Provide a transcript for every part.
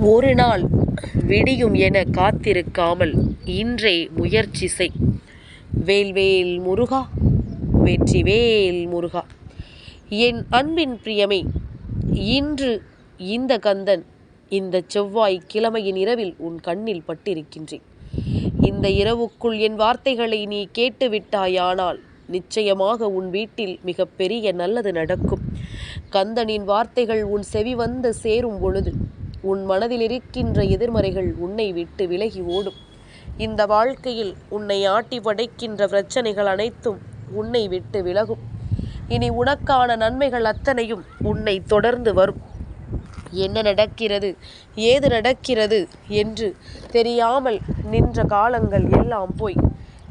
ஒரு நாள் விடியும் என காத்திருக்காமல் இன்றே முயற்சி செய். வேல்வேல் முருகா வெற்றிவேல் முருகா. என் அன்பின் பிரியமே இன்று இந்த கந்தன் இந்த செவ்வாய் கிழமையின் இரவில் உன் கண்ணில் பட்டிருக்கின்றேன். இந்த இரவுக்குள் என் வார்த்தைகளை நீ கேட்டுவிட்டாயானால் நிச்சயமாக உன் வீட்டில் மிகப்பெரிய நல்லது நடக்கும். கந்தனின் வார்த்தைகள் உன் செவி வந்து சேரும் பொழுது உன் மனதில் இருக்கின்ற எதிர்மறைகள் உன்னை விட்டு விலகி ஓடும். இந்த வாழ்க்கையில் உன்னை ஆட்டி படைக்கின்ற பிரச்சனைகள் அனைத்தும் உன்னை விட்டு விலகும். இனி உனக்கான நன்மைகள் அத்தனையும் உன்னை தொடர்ந்து வரும். என்ன நடக்கிறது ஏது நடக்கிறது என்று தெரியாமல் நின்ற காலங்கள் எல்லாம் போய்.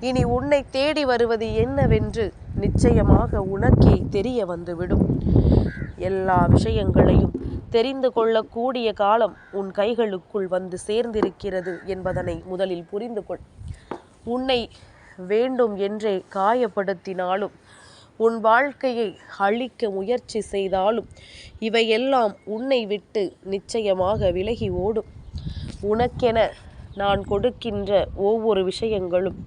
இனி உன்னை தேடி வருவது என்னவென்று நிச்சயமாக உனக்கே தெரிய வந்துவிடும். எல்லா விஷயங்களையும் தெரிந்து கொள்ளக்கூடிய காலம் உன் கைகளுக்குள் வந்து சேர்ந்திருக்கிறது என்பதனை முதலில் புரிந்து கொள். உன்னை வேண்டும் என்றே காயப்படுத்தினாலும் உன் வாழ்க்கையை அழிக்க முயற்சி செய்தாலும் இவையெல்லாம் உன்னை விட்டு நிச்சயமாக விலகி ஓடும். உனக்கென நான் கொடுக்கின்ற ஒவ்வொரு விஷயங்களும்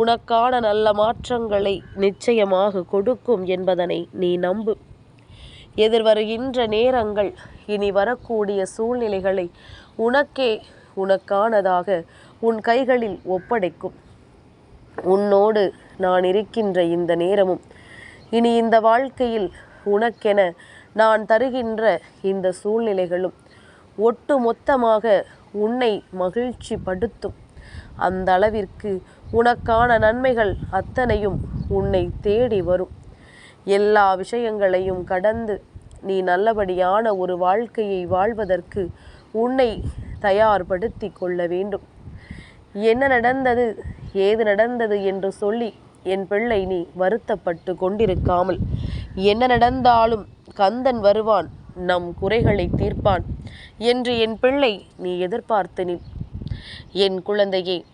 உனக்கான நல்ல மாற்றங்களை நிச்சயமாக கொடுக்கும் என்பதனை நீ நம்பு. எதிர்வருகின்ற நேரங்கள் இனி வரக்கூடிய சூழ்நிலைகளை உனக்கே உனக்கானதாக உன் கைகளில் ஒப்படைக்கும். உன்னோடு நான் இருக்கின்ற இந்த நேரமும் இனி இந்த வாழ்க்கையில் உனக்கென நான் தருகின்ற இந்த சூழ்நிலைகளும் ஒட்டு மொத்தமாக உன்னை மகிழ்ச்சி படுத்தும் அந்த அளவிற்கு உனக்கான நன்மைகள் அத்தனையும் உன்னை தேடி வரும். எல்லா விஷயங்களையும் கடந்து நீ நல்லபடியான ஒரு வாழ்க்கையை வாழ்வதற்கு உன்னை தயார்படுத்தி கொள்ள வேண்டும். என்ன நடந்தது? ஏது நடந்தது என்று சொல்லி என் பிள்ளை நீ வருத்தப்பட்டு கொண்டிருக்காமல் என்ன நடந்தாலும் கந்தன் வருவான் நம் குறைகளை தீர்ப்பான் என்று என் பிள்ளை நீ எதிர்பார்த்து நில். என் குழந்தையே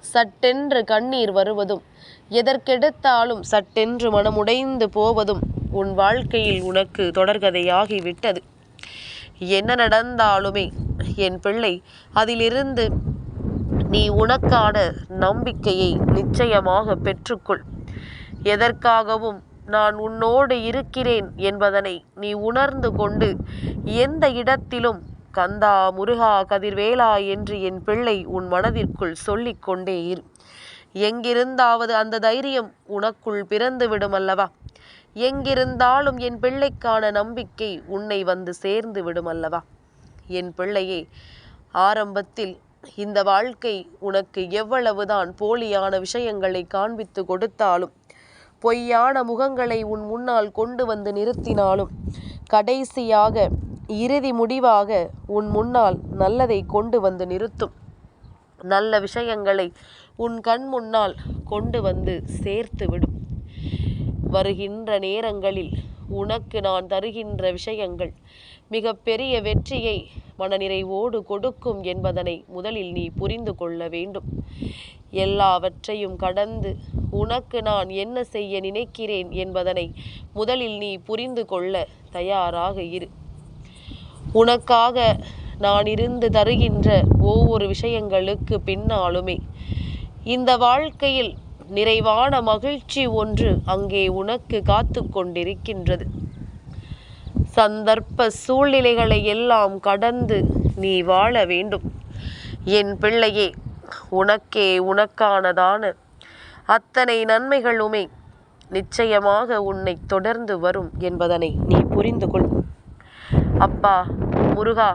சட்டென்று கண்ணீர் வருவதும் எதற்கெடுத்தாலும் சட்டென்று மனமுடைந்து போவதும் உன் வாழ்க்கையில் உனக்கு தொடர்கதையாகிவிட்டது. என்ன நடந்தாலுமே என் பிள்ளை அதிலிருந்து நீ உனக்கான நம்பிக்கையை நிச்சயமாக பெற்றுக்கொள். எதற்காகவும் நான் உன்னோடு இருக்கிறேன் என்பதனை நீ உணர்ந்து கொண்டு எந்த இடத்திலும் கந்தா முருகா கதிர்வேலா என்று என் பிள்ளை உன் மனதிற்குள் சொல்லிக் கொண்டே இரு. எங்கிருந்தாவது அந்த தைரியம் உனக்குள் பிறந்து விடும் அல்லவா எங்கிருந்தாலும் என் பிள்ளைக்கான நம்பிக்கை உன்னை வந்து சேர்ந்து விடும் அல்லவா என் பிள்ளையே ஆரம்பத்தில் இந்த வாழ்க்கை உனக்கு எவ்வளவுதான் போலியான விஷயங்களை காண்பித்து கொடுத்தாலும் பொய்யான முகங்களை உன் முன்னால் கொண்டு வந்து நிறுத்தினாலும் கடைசியாக இறுதி முடிவாக உன் முன்னால் நல்லதை கொண்டு வந்து நிறுத்தும். நல்ல விஷயங்களை உன் கண் முன்னால் கொண்டு வந்து சேர்த்து விடும். வருகின்ற நேரங்களில் உனக்கு நான் தருகின்ற விஷயங்கள் மிக பெரிய வெற்றியை மனநிறைவோடு கொடுக்கும் என்பதனை முதலில் நீ புரிந்து கொள்ள வேண்டும். எல்லாவற்றையும் கடந்து உனக்கு நான் என்ன செய்ய நினைக்கிறேன் என்பதனை முதலில் நீ புரிந்து கொள்ள தயாராக இரு. உனக்காக நான் இருந்து தருகின்ற ஒவ்வொரு விஷயங்களுக்கு பின்னாலுமே இந்த வாழ்க்கையில் நிறைவான மகிழ்ச்சி ஒன்று அங்கே உனக்கு காத்து கொண்டிருக்கின்றது. சந்தர்ப்ப சூழ்நிலைகளை எல்லாம் கடந்து நீ வாழ வேண்டும். என் பிள்ளையே உனக்கே உனக்கானதான அத்தனை நன்மைகளுமே நிச்சயமாக உன்னை தொடர்ந்து வரும் என்பதனை நீ புரிந்து கொள் அப்பா முருகா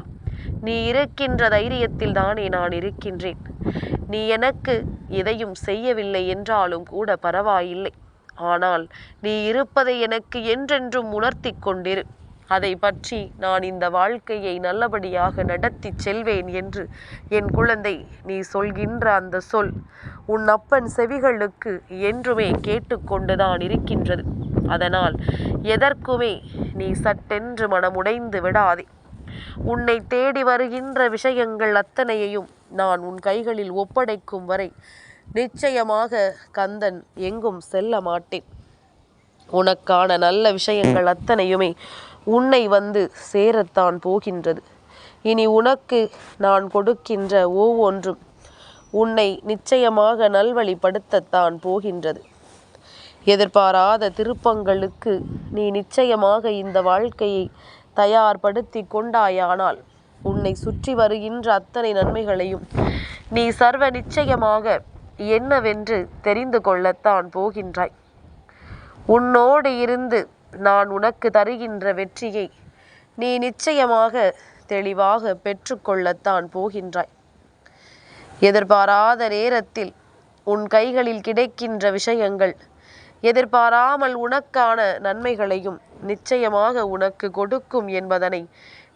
நீ இருக்கின்ற தைரியத்தில் தானே நான் இருக்கின்றேன். நீ எனக்கு எதையும் செய்யவில்லை என்றாலும் கூட பரவாயில்லை. ஆனால் நீ இருப்பதை எனக்கு என்றென்றும் உணர்த்தி கொண்டிரு. அதை பற்றி நான் இந்த வாழ்க்கையை நல்லபடியாக நடத்தி செல்வேன் என்று என் குழந்தை நீ சொல்கின்ற அந்த சொல் உன் அப்பன் செவிகளுக்கு என்றுமே கேட்டுக்கொண்டுதான் இருக்கின்றது. அதனால் எதற்குமே நீ சட்டென்று மனமுடைந்து விடாதே. உன்னை தேடி வருகின்ற விஷயங்கள் அத்தனையையும் நான் உன் கைகளில் ஒப்படைக்கும் வரை நிச்சயமாக கந்தன் எங்கும் செல்ல மாட்டேன். உனக்கான நல்ல விஷயங்கள் அத்தனையுமே உன்னை வந்து சேரத்தான் போகின்றது. இனி உனக்கு நான் கொடுக்கின்ற ஒவ்வொன்றும் உன்னை நிச்சயமாக நல்வழிப்படுத்தத்தான் போகின்றது. எதிர்பாராத திருப்பங்களுக்கு நீ நிச்சயமாக இந்த வாழ்க்கையை தயார்படுத்தி கொண்டாயானால் உன்னை சுற்றி வருகின்ற அத்தனை நன்மைகளையும் நீ சர்வ நிச்சயமாக என்னவென்று தெரிந்து கொள்ளத்தான் போகின்றாய். உன்னோடு இருந்து நான் உனக்கு தருகின்ற வெற்றியை நீ நிச்சயமாக தெளிவாக பெற்றுக்கொள்ளத்தான் போகின்றாய். எதிர்பாராத நேரத்தில் உன் கைகளில் கிடைக்கின்ற விஷயங்கள் எதிர்பாராமல் உனக்கான நன்மைகளையும் நிச்சயமாக உனக்கு கொடுக்கும் என்பதனை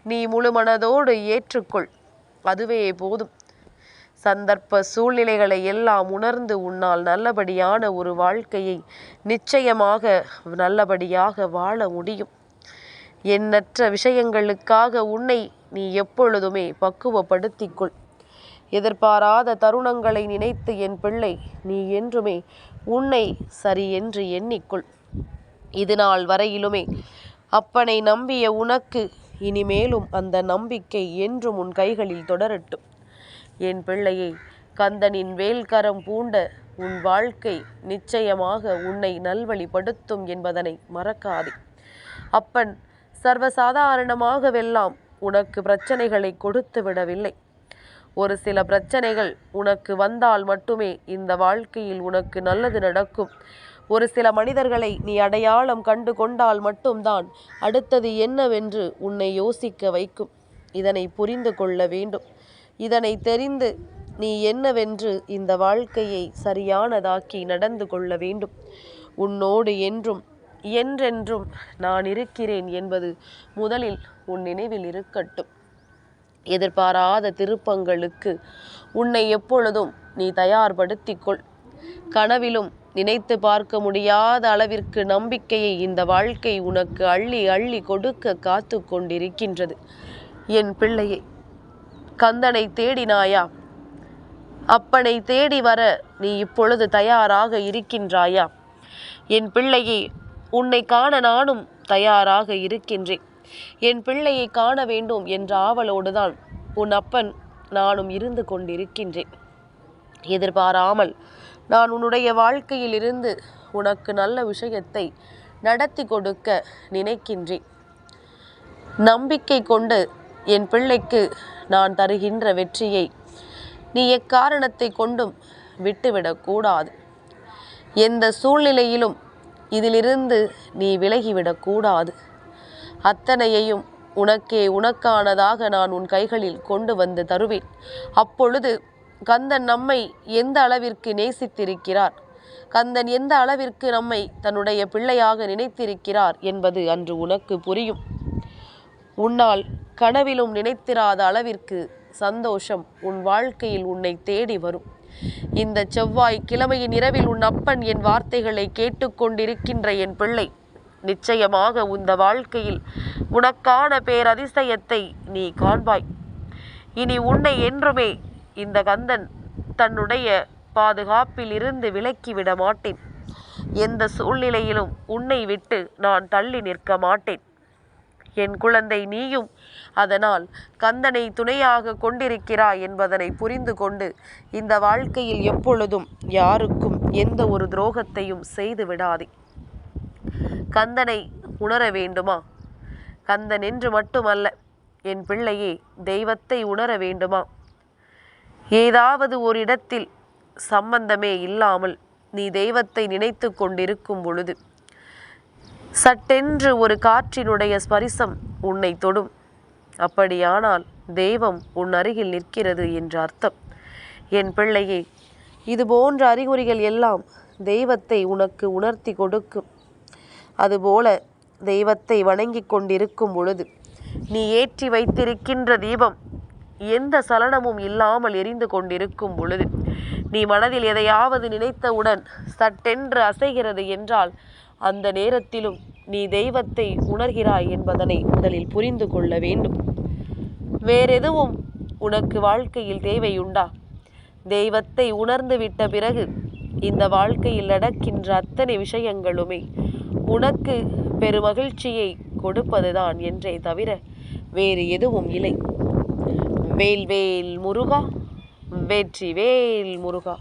நீ முழுமனதோடு ஏற்றுக்கொள். அதுவே போதும். சந்தர்ப்ப சூழ்நிலைகளை எல்லாம் உணர்ந்து உன்னால் நல்லபடியான ஒரு வாழ்க்கையை நிச்சயமாக நல்லபடியாக வாழ முடியும். எண்ணற்ற விஷயங்களுக்காக உன்னை நீ எப்பொழுதுமே பக்குவப்படுத்திக்கொள். எதிர்பாராத தருணங்களை நினைத்து என் பிள்ளை நீ என்றுமே உன்னை சரி என்று எண்ணிக்கொள். இது நாள் வரையிலுமே அப்பனை நம்பிய உனக்கு இனிமேலும் அந்த நம்பிக்கை என்றும் உன் கைகளில் தொடரட்டும். என் பிள்ளையை கந்தனின் வேல்கரம் பூண்ட உன் வாழ்க்கை நிச்சயமாக உன்னை நல்வழிப்படுத்தும் என்பதனை மறக்காதே. அப்பன் சர்வசாதாரணமாகவெல்லாம் உனக்கு பிரச்சனைகளை கொடுத்து விடவில்லை ஒரு சில பிரச்சனைகள் உனக்கு வந்தால் மட்டுமே இந்த வாழ்க்கையில் உனக்கு நல்லது நடக்கும். ஒரு சில மனிதர்களை நீ அடையாளம் கண்டு கொண்டால் மட்டும்தான் அடுத்தது என்னவென்று உன்னை யோசிக்க வைக்கும். இதனை புரிந்து கொள்ள வேண்டும். இதனை தெரிந்து நீ என்னவென்று இந்த வாழ்க்கையை சரியானதாக்கி நடந்து கொள்ள வேண்டும். உன்னோடு என்றும் என்றென்றும் நான் இருக்கிறேன் என்பது முதலில் உன் நினைவில் இருக்கட்டும். எதிர்பாராத திருப்பங்களுக்கு உன்னை எப்பொழுதும் நீ தயார்படுத்திக்கொள். கனவிலும் நினைத்து பார்க்க முடியாத அளவிற்கு நம்பிக்கையை இந்த வாழ்க்கை உனக்கு அள்ளி அள்ளி கொடுக்க காத்து கொண்டிருக்கின்றது. என் பிள்ளையை கந்தனை தேடினாயா அப்பனை தேடி வர நீ இப்பொழுது தயாராக இருக்கின்றாயா? என் பிள்ளையை உன்னை காண நானும் தயாராக இருக்கின்றேன். என் பிள்ளையை காண வேண்டும் என்ற ஆவலோடுதான் உன் அப்பன் நானும் இருந்து கொண்டிருக்கின்றேன். எதிர்பாராமல் நான் உன்னுடைய வாழ்க்கையில் இருந்து உனக்கு நல்ல விஷயத்தை நடத்தி கொடுக்க நினைக்கின்றேன். நம்பிக்கை கொண்டு என் பிள்ளைக்கு நான் தருகின்ற வெற்றியை நீ எக்காரணத்தை கொண்டும் விட்டுவிடக்கூடாது எந்த சூழ்நிலையிலும் இதிலிருந்து நீ விலகிவிடக்கூடாது அத்தனையையும் உனக்கே உனக்கானதாக நான் உன் கைகளில் கொண்டு வந்து தருவேன். அப்பொழுது கந்தன் நம்மை எந்த அளவிற்கு நேசித்திருக்கிறார்? கந்தன் எந்த அளவிற்கு நம்மை தன்னுடைய பிள்ளையாக நினைத்திருக்கிறார் என்பது அன்று உனக்கு புரியும். உன்னால் கனவிலும் நினைத்திராத அளவிற்கு சந்தோஷம் உன் வாழ்க்கையில் உன்னை தேடி வரும். இந்த செவ்வாய் கிழமையின் இரவில் உன் அப்பன் என் வார்த்தைகளை கேட்டுக்கொண்டிருக்கின்ற என் பிள்ளை. நிச்சயமாக உந்த வாழ்க்கையில் உனக்கான பேரதிசயத்தை நீ காண்பாய். இனி உன்னை என்றுமே இந்த கந்தன் தன்னுடைய பாதுகாப்பில் இருந்து விலக்கிவிட மாட்டேன். எந்த சூழ்நிலையிலும் உன்னை விட்டு நான் தள்ளி நிற்க மாட்டேன். என் குழந்தை நீயும் அதனால் கந்தனை துணையாக கொண்டிருக்கிறாய் என்பதனை புரிந்து கொண்டு இந்த வாழ்க்கையில் எப்பொழுதும் யாருக்கும் எந்த ஒரு துரோகத்தையும் செய்து விடாதே. கந்தனை உணர வேண்டுமா? கந்தன் என்று மட்டுமல்ல என் பிள்ளையே தெய்வத்தை உணர வேண்டுமா? ஏதாவது ஒரு இடத்தில் சம்பந்தமே இல்லாமல் நீ தெய்வத்தை நினைத்து கொண்டிருக்கும் பொழுது சட்டென்று ஒரு காற்றினுடைய ஸ்பரிசம் உன்னை தொடும். அப்படியானால் தெய்வம் உன் அருகில் நிற்கிறது என்ற அர்த்தம். என் பிள்ளையே இது போன்ற அறிகுறிகள் எல்லாம் தெய்வத்தை உனக்கு உணர்த்தி கொடுக்கும். அதுபோல தெய்வத்தை வணங்கி கொண்டிருக்கும் பொழுது நீ ஏற்றி வைத்திருக்கின்ற தீபம் எந்த சலனமும் இல்லாமல் எரிந்து கொண்டிருக்கும் பொழுது நீ மனதில் எதையாவது நினைத்தவுடன் சட்டென்று அசைகிறது என்றால் அந்த நேரத்திலும் நீ தெய்வத்தை உணர்கிறாய் என்பதனை முதலில் புரிந்து கொள்ள வேண்டும். வேறெதுவும் உனக்கு வாழ்க்கையில் தேவையுண்டா? தெய்வத்தை உணர்ந்து விட்ட பிறகு இந்த வாழ்க்கையில் நடக்கின்ற அத்தனை விஷயங்களுமே உனக்கு பெருமகிழ்ச்சியை கொடுப்பதுதான் என்றே தவிர வேறு எதுவும் இல்லை. வேல்வேல் முருகா வெற்றி வேல் முருகா.